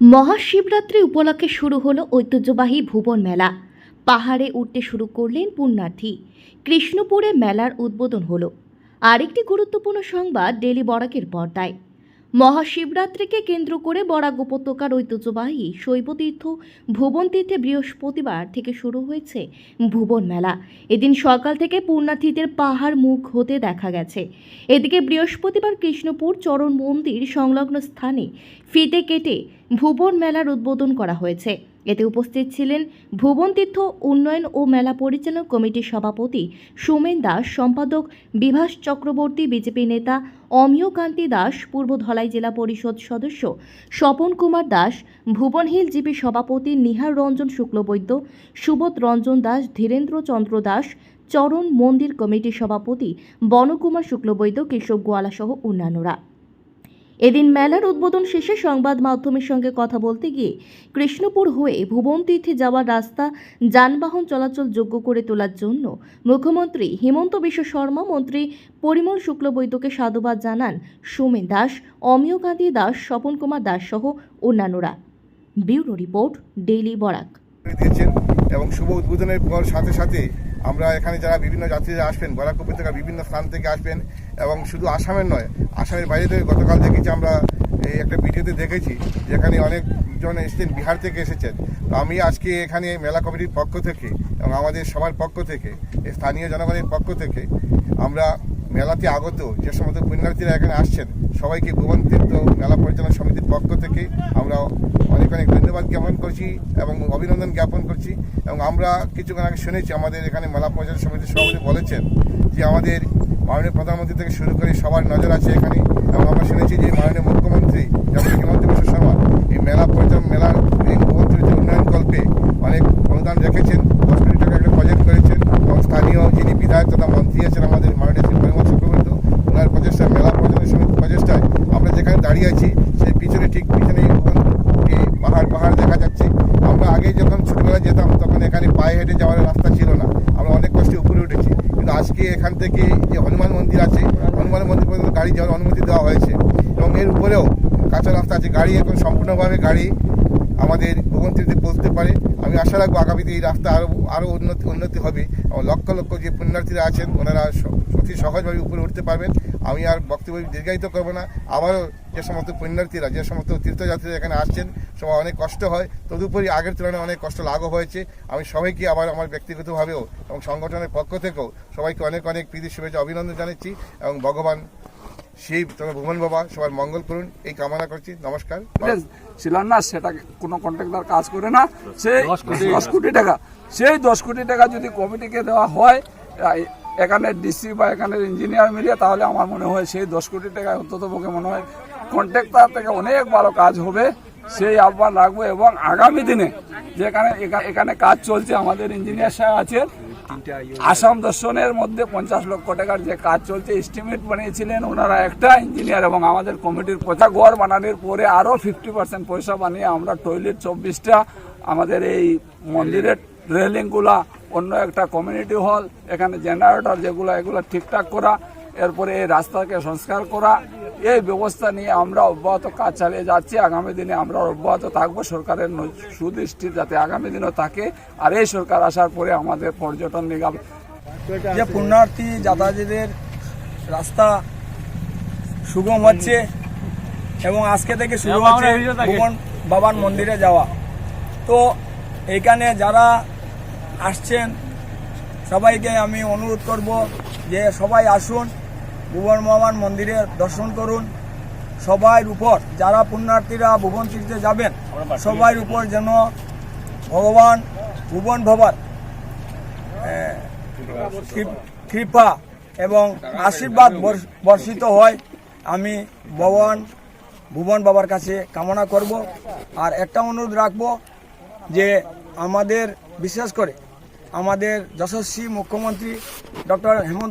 মহাশিবরাত্রি উপলক্ষে শুরু হলো ঐতিহ্যবাহী ভুবন মেলা। পাহাড়ে উঠতে শুরু করলেন পুণ্যার্থী। কৃষ্ণপুরে মেলার উদ্বোধন হলো। আরেকটি গুরুত্বপূর্ণ সংবাদ ডেলি বরাকের পর্দায়। মহাশিবরাত্রিকে কেন্দ্র করে বরাক উপত্যকার ঐতিহ্যবাহী শৈবতীর্থ ভুবন তীর্থে বৃহস্পতিবার থেকে শুরু হয়েছে ভুবন মেলা। এদিন সকাল থেকে পুণ্যার্থীদের পাহাড় মুখ হতে দেখা গেছে। এদিকে বৃহস্পতিবার কৃষ্ণপুর চরণ মন্দির সংলগ্ন স্থানে ফিতে কেটে ভুবন মেলার উদ্বোধন করা হয়েছে। এতে উপস্থিত ছিলেন ভুবন তীর্থ উন্নয়ন ও মেলা পরিচালক কমিটির সভাপতি সোমেন দাস, সম্পাদক বিভাস চক্রবর্তী, বিজেপি নেতা অমিয় কান্তি দাস, পূর্ব ধলাই জেলা পরিষদ সদস্য স্বপন কুমার দাস, ভুবন হিল জিপি সভাপতি নিহার রঞ্জন শুক্লবৈদ্য, সুবোধ রঞ্জন দাস, ধীরেন্দ্র চন্দ্র দাস, চরণ মন্দির কমিটির সভাপতি বনকুমার শুক্লবৈদ্য, কেশব গোয়ালা সহ অন্যান্যরা। এদিন মেলার উদ্বোধন শেষে সংবাদ মাধ্যমের সঙ্গে কথা বলতে গিয়ে কৃষ্ণপুর হয়ে ভুবন তীর্থে যাওয়ার রাস্তা যানবাহন চলাচল যোগ্য করে তোলার জন্য মুখ্যমন্ত্রী হিমন্ত বিশ্ব শর্মা, মন্ত্রী পরিমল শুক্লবৈদ্যকে সাধুবাদ জানান সোমেন দাস, অমিয় কান্তি দাস, স্বপন কুমার দাস সহ অন্যান্যরা। Bureau report, daily Barak. এবং শুভ উদ্বোধনের পর সাথে সাথে আমরা এখানে যারা বিভিন্ন যাত্রীরা আসবেন বরাক উপত্যকা বিভিন্ন স্থান থেকে আসবেন এবং শুধু আসামের নয়, আসামের বাইরে থেকে গতকাল দেখেছি আমরা এই একটা ভিডিওতে দেখেছি, যেখানে অনেকজন এসেছেন, বিহার থেকে এসেছেন। তো আমি আজকে এখানে মেলা কমিটির পক্ষ থেকে এবং আমাদের সবার পক্ষ থেকে, স্থানীয় জনগণের পক্ষ থেকে আমরা মেলাতে আগত যে সমস্ত পুণ্যার্থীরা এখানে আসছেন, সবাইকে ভুবন তীর্থ মেলা পরিচালনা সমিতির পক্ষ থেকে আমরা অনেক অনেক ধন্যবাদ জ্ঞাপন করছি এবং অভিনন্দন জ্ঞাপন করছি। এবং আমরা কিছুক্ষণ আগে শুনেছি আমাদের এখানে মেলা পরিচালনা সমিতির সভাপতি বলেছেন যে আমাদের মাননীয় প্রধানমন্ত্রী থেকে শুরু করে সবার নজর আছে এখানে। এবং আমরা শুনেছি যে মাননীয় মুখ্যমন্ত্রী যেমন হিমন্ত বিশ্ব শর্মা এই মেলা পরিচালনা, মেলার এই মুখ্যমন্ত্রীর যে উন্নয়ন কল্পে অনেক অনুদান রেখেছেন দশ কোটি টাকা একটা প্রজেক্ট করেছেন এবং স্থানীয় যিনি বিধায়ক তথা মন্ত্রী আছেন আমাদের মাননীয় শ্রী পরিমল শুক্রবর্তী ওনার প্রচেষ্টায় মেলা পরিচালনা সমিতির প্রচেষ্টায় আমরা যেখানে দাঁড়িয়ে আছি, সেই পিছনে ঠিক পিছনে পাহাড় পাহাড় দেখা যাচ্ছে। আমরা আগে যখন ছোটবেলায় যেতাম, তখন এখানে পায়ে হেঁটে যাওয়ার রাস্তা ছিল না। আমরা অনেক কষ্টে উপরে উঠেছি। কিন্তু আজকে এখান থেকে যে হনুমান মন্দির আছে, হনুমান মন্দির পর্যন্ত গাড়ি যাওয়ার অনুমতি দেওয়া হয়েছে। এবং এর উপরেও কাঁচা রাস্তা আছে। গাড়ি এখন সম্পূর্ণভাবে গাড়ি আমাদের ভুবনতীর্থে পৌঁছতে পারে। আমি আশা রাখব আগামীতে এই রাস্তা আরও আরও উন্নতি উন্নতি হবে। এবং লক্ষ লক্ষ যে পুণ্যার্থীরা আছেন, ওনারা অতি সহজভাবে উপরে উঠতে পারবেন। আমি আর বক্তব্য দীর্ঘায়িত করব না। আবারও যে সমস্ত পুণ্যার্থীরা, যে সমস্ত তীর্থযাত্রীরা এখানে আসছেন, সবাই অনেক কষ্ট হয়। তদুপরি আগের তুলনায় অনেক কষ্ট লাঘব হয়েছে। আমি সবাইকে আবার আমার ব্যক্তিগতভাবেও এবং সংগঠনের পক্ষ থেকেও সবাইকে অনেক অনেক প্রীতি, শুভেচ্ছা, অভিনন্দন জানাচ্ছি। এবং ভগবান শিব তবে ভুবন বাবা সবার মঙ্গল করুন এই কামনা করছি নমস্কার। শিলান্যাস সেটা কোনো কন্ট্রাক্টর কাজ করে না। সেই দশ কোটি টাকা। সেই দশ কোটি টাকা যদি কমিটিকে দেওয়া হয় এখানে ডিসি বা এখানের ইঞ্জিনিয়ার মিলিয়ে তাহলে আমার মনে হয় সেই দশ কোটি টাকা অন্তত পক্ষে মনে হয় কন্ট্রাক্টর থেকে অনেক ভালো কাজ হবে। সেই আহ্বান রাখব এবং আগামী দিনে যেখানে এখা- এখানে কাজ চলছে আমাদের ইঞ্জিনিয়ার সাহেব আছেন আসাম দর্শনের মধ্যে পঞ্চাশ লক্ষ টাকার যে কাজ চলছে এস্টিমেট বানিয়েছিলেন ওনারা একটা ইঞ্জিনিয়ার এবং আমাদের কমিটির পয়সা গড় বানানোর পরে আরও ফিফটি পার্সেন্ট পয়সা বানিয়ে আমরা টয়লেট চব্বিশটা, আমাদের এই মন্দিরের রেলিংগুলা অন্য একটা কমিউনিটি হল এখানে জেনারেটর যেগুলো, এগুলো ঠিকঠাক করা, এরপরে এই রাস্তাকে সংস্কার করা এই ব্যবস্থা নিয়ে আমরা অব্যাহত কাজ চালিয়ে যাচ্ছি। আগামী দিনে আমরা অব্যাহত থাকব। সরকারের সুদৃষ্টি যাতে আগামী দিনও থাকে। আর এই সরকার আসার পরে আমাদের পর্যটন নিগম যে পুণ্যার্থী যাতায়াতের রাস্তা সুগম হচ্ছে এবং আজকে থেকে শুরু হচ্ছে ভুবন বাবার মন্দিরে যাওয়া। তো এখানে যারা আসছেন সবাইকে আমি অনুরোধ করব যে সবাই আসুন। ভুবন বাবার মন্দিরে দর্শন করুন। সবার উপর, যারা পুণ্যার্থীরা ভুবন তীর্থে যাবেন সবার উপর যেন ভগবান ভুবন বাবার কৃপ- এবং আশীর্বাদ বর্ষ- বর্ষিত হয়। আমি ভগবান ভুবন বাবার কাছে কামনা করব। আর একটা অনুরোধ রাখব যে আমাদের, বিশেষ করে আমাদের যশস্বী মুখ্যমন্ত্রী ডক্টর হেমন্ত